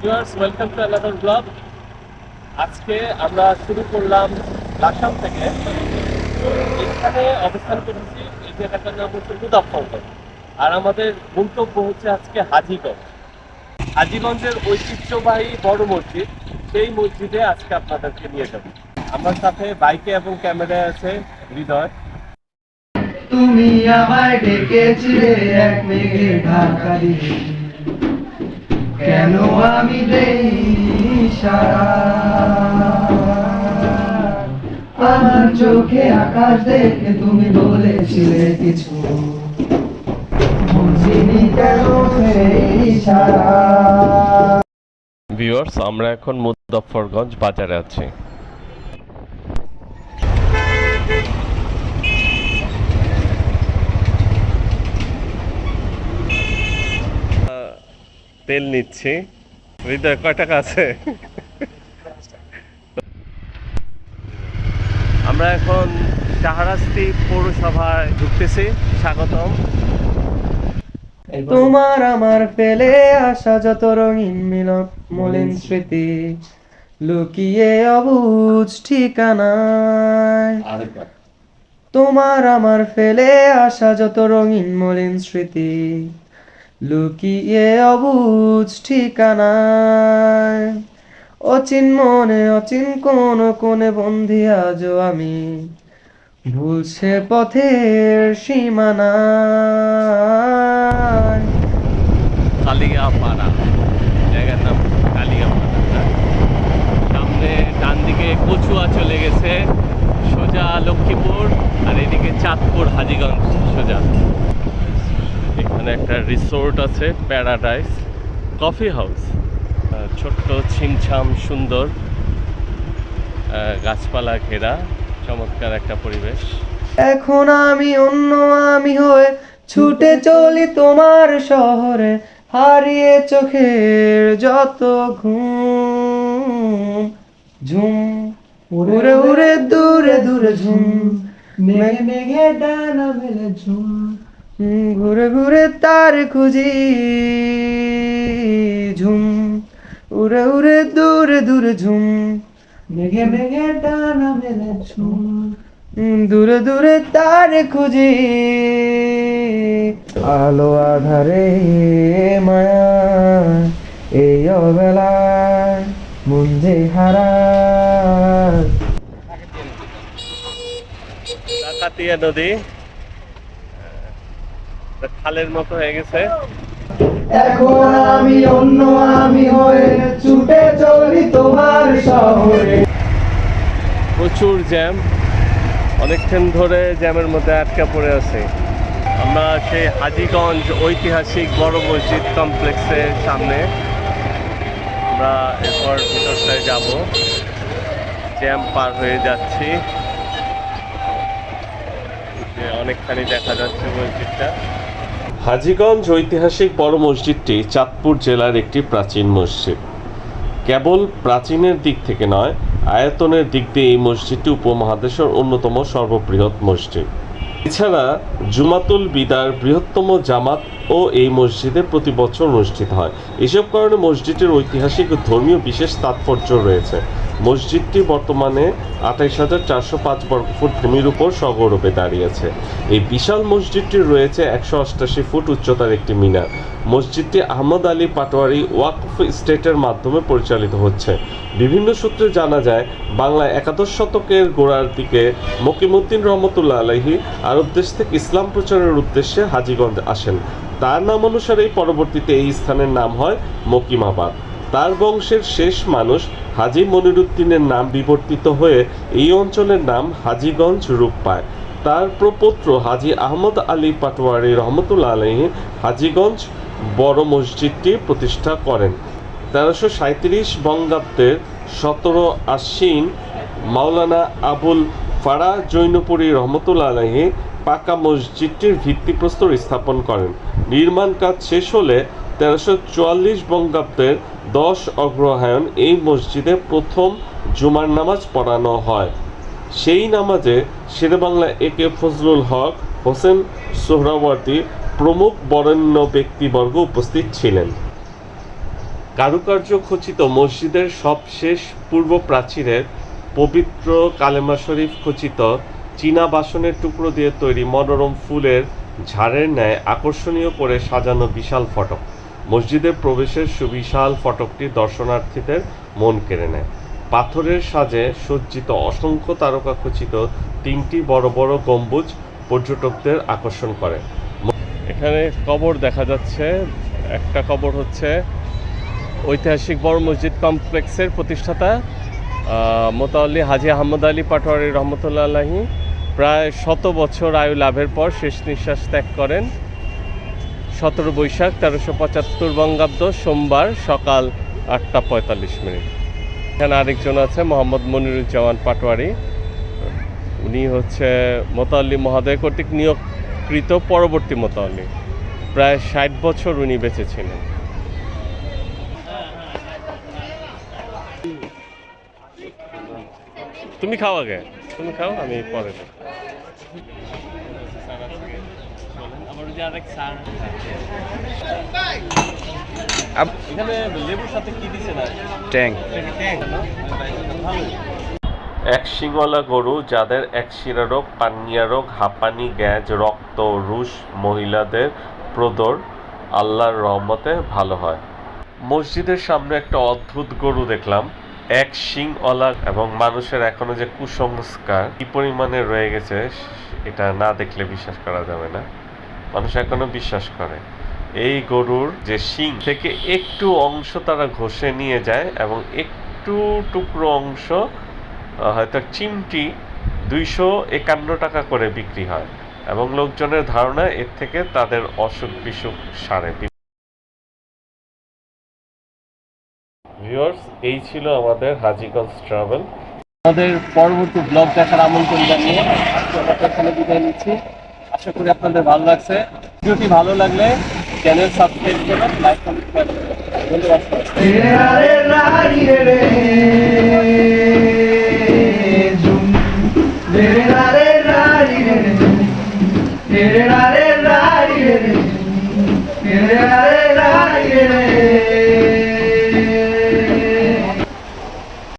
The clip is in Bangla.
Viewers welcome to another blog আজকে আমরা শুরু করলাম লাসাম থেকে। এখানে অবস্থান করেছি এই জায়গাটার নাম হচ্ছে মুদাফরগঞ্জ আর আমাদের গন্তব্য হচ্ছে আজকে হাজিগঞ্জ। হাজিগঞ্জের ঐতিহ্যবাহী বড় মসজিদ, সেই মসজিদে আজকে আপনাদেরকে নিয়ে যাব। আমার সাথে বাইকে এবং ক্যামেরায় আছে হৃদয়। তুমি আমায় ডেকেছিলে এক মেঘে ঢাকা দিয়ে। কেন আমি আমার চোখে আকাশ দেখে তুমি বলেছিলে কিছু। বুঝিনি কেন ভিউয়ার্স আমরা এখন মুজফ্ফরগঞ্জ বাজারে আছি। তেল নিচ্ছি। হৃদয় কয় টাকা আছে? আমরা এখন শাহরাস্তি পৌরসভায় ঢুকতেছি স্বাগতম। তোমার আমার ফেলে আসা যত রঙিন মিলন মলিন স্মৃতি লুকিয়ে অবুজ ঠিকানায়। তোমার আমার ফেলে আসা যত রঙিন মলিন স্মৃতি লুকিয়ে অবুঝ ঠিকানায়। অচিন মনে অচিন কোন কোনে বন্ধি আজ আমি। ভুলছে পথের সীমানায়। কালিয়াপাড়া কচুয়া চলে গেছে, সোজা লক্ষ্মীপুর, আর এদিকে চাঁদপুর, হাজিগঞ্জ, সোজা। এখানে একটা রিসোর্ট আছে প্যারাডাইস কফি হাউস ছোট্ট ছিমছাম সুন্দর গাছপালা ঘেরা, চমৎকার একটা পরিবেশ। এখন আমি অন্য আমি হয়ে ছুটে চলি তোমার শহরে, হারিয়ে চোখের যত ঘুম, ঝুম, উড়ে উড়ে দূরে দূরে ঝুম, মেঘে মেঘে ডানা মেলে ঝুম। ঘুরে ঘুরে তার খুঁজি ঝুম। উড়ে উড়ে দূরে দূরে ঝুম। মেঘে মেঘে ডানা মেলে ঝুম। দূরে দূরে তার খুঁজি আলো আধারে মায়া। এই অবেলায় মন যে হারা। ডাকাতিয়া নদী। খালের মতো হয়ে গেছে। এখন আমি অন্য আমি হয়ে ছুটে চলি তোমার শহরে। প্রচুর জ্যাম। অনেকক্ষণ ধরে জ্যামের মধ্যে আটকা পড়ে আছে। আমরা সেই হাজিগঞ্জ ঐতিহাসিক বড় মসজিদ কমপ্লেক্সের সামনে। আমরা এরপর ভিতরটায় যাব। জ্যাম পার হয়ে যাচ্ছি। অনেকখানি দেখা যাচ্ছে মসজিদটা। হাজিগঞ্জ ঐতিহাসিক বড় মসজিদটি চাঁদপুর জেলার একটি প্রাচীন মসজিদ। কেবল প্রাচীনের দিক থেকে নয়, আয়তনের দিক দিয়ে এই মসজিদটি উপমহাদেশের অন্যতম সর্ববৃহৎ মসজিদ। এছাড়া জুমাতুল বিদার বৃহত্তম জামাত ও এই মসজিদে প্রতি বছর অনুষ্ঠিত হয়। এসব কারণে মসজিদটির ঐতিহাসিক ধর্মীয় বিশেষ তাৎপর্য রয়েছে। মসজিদটি বর্তমানে আঠাইশ হাজার চারশো পাঁচ বর্গফুট ভূমির উপর সগৌরবে দাঁড়িয়েছে। এই বিশাল মসজিদটি রয়েছে একশো অষ্টাশি ফুট উচ্চতার একটি মিনার। মসজিদটি আহমদ আলী পাটোয়ারি ওয়াকফ স্টেটের মাধ্যমে পরিচালিত হচ্ছে। বিভিন্ন সূত্রে জানা যায়, বাংলায় একাদশ শতকের গোড়ার দিকে মকিমুদ্দিন রহমতুল্লাহ আলহী আরব দেশ থেকে ইসলাম প্রচারের উদ্দেশ্যে হাজিগঞ্জ আসেন। তার নাম অনুসারেই পরবর্তীতে এই স্থানের নাম হয় মকিমাবাদ তার বংশের শেষ মানুষ হাজী মনিরুদ্দিনের নাম বিবর্তিত হয়ে এই অঞ্চলের নাম হাজীগঞ্জ রূপ পায়। তার প্রপৌত্র হাজী আহমদ আলী পাটোয়ারি রহমতুল্লা আলহী হাজীগঞ্জ বড় মসজিদটি প্রতিষ্ঠা করেন। তেরোশো সাঁত্রিশ বঙ্গাব্দের সতেরো আশ্বিন মাওলানা আবুল ফারা জৈনপুরী রহমতুল্লা আলহী পাকা মসজিদটির ভিত্তিপ্রস্তর স্থাপন করেন। নির্মাণ কাজ শেষ হলে তেরোশো চুয়াল্লিশ বঙ্গাব্দের দশ অগ্রহায়ণ এই মসজিদে প্রথম জুমার নামাজ পড়ানো হয়। সেই নামাজে শেরেবাংলা এ কে ফজলুল হক, হোসেন সোহরাওয়ার্দী প্রমুখ বরেণ্য ব্যক্তিবর্গ উপস্থিত ছিলেন। কারুকার্য খচিত মসজিদের সবশেষ পূর্ব প্রাচীরের পবিত্র কালেমা শরীফ খচিত চীনা বাসনের টুকরো দিয়ে তৈরি মনোরম ফুলের ঝাড়ের ন্যায় আকর্ষণীয় করে সাজানো বিশাল ফটক। মসজিদের প্রবেশের সুবিশাল ফটকটি দর্শনার্থীদের মন কেড়ে নেয়। পাথরের সাজে সজ্জিত অসংখ্য তারকা খচিত তিনটি বড় বড় গম্বুজ পর্যটকদের আকর্ষণ করে। এখানে কবর দেখা যাচ্ছে। একটা কবর হচ্ছে ঐতিহাসিক বড় মসজিদ কমপ্লেক্সের প্রতিষ্ঠাতা মোতাল্লি হাজি আহমদ আলী পাটোয়ারি রহমতুল্লাহ প্রায় শত বছর আয়ু লাভের পর শেষ নিঃশ্বাস ত্যাগ করেন। সতেরো বৈশাখ, তেরোশো পঁচাত্তর বঙ্গাব্দ, সোমবার সকাল আটটা পঁয়তাল্লিশ মিনিট। এখানে আরেকজন আছে, মোহাম্মদ মনিরুজ্জামান পাটোয়ারি। উনি হচ্ছে মোতাল্লি মহোদয় কর্তৃক নিয়োগকৃত পরবর্তী মোতাল্লি। প্রায় ষাট বছর উনি বেঁচে ছিলেন। তুমি খাও আগে। তুমি খাও, আমি পরে খাই। এখানে লেবুর সাথে কি দিছে না ট্যাং এক শিংওয়ালা গরু যাদের এক শিরা রোগ পান্নিয়া রোগ হাঁপানি গ্যাজ রক্ত রুশ মহিলাদের প্রদর আল্লাহর রহমতে ভালো হয়। মসজিদের সামনে একটা অদ্ভুত গরু দেখলাম। এক শিংওয়ালা এবং মানুষের এখনও যে কুসংস্কার কি পরিমাণে রয়ে গেছে এটা না দেখলে বিশ্বাস করা যাবে না। মানুষ এখনও বিশ্বাস করে। এই গরুর যে শিং থেকে একটু অংশ তারা ঘষে নিয়ে যায় এবং একটু টুকরো অংশ হয়তো চিমটি দুইশো একান্ন টাকা করে বিক্রি হয় এবং লোকজনের ধারণা এর থেকে তাদের অসুখ বিসুখ সারে। ভিউয়ার্স এই ছিল আমাদের হাজিগঞ্জ ট্রাভেল আমাদের পরবর্তী ব্লগ দেখার আমন্ত্রণ জানিয়ে এখানে বিদায় নিচ্ছি। আশা করি আপনাদের ভালো লাগছে। ভিডিওটি ভালো লাগলে চ্যানেল সাবস্ক্রাইব করুন লাইক কমেন্ট করুন ধন্যবাদ।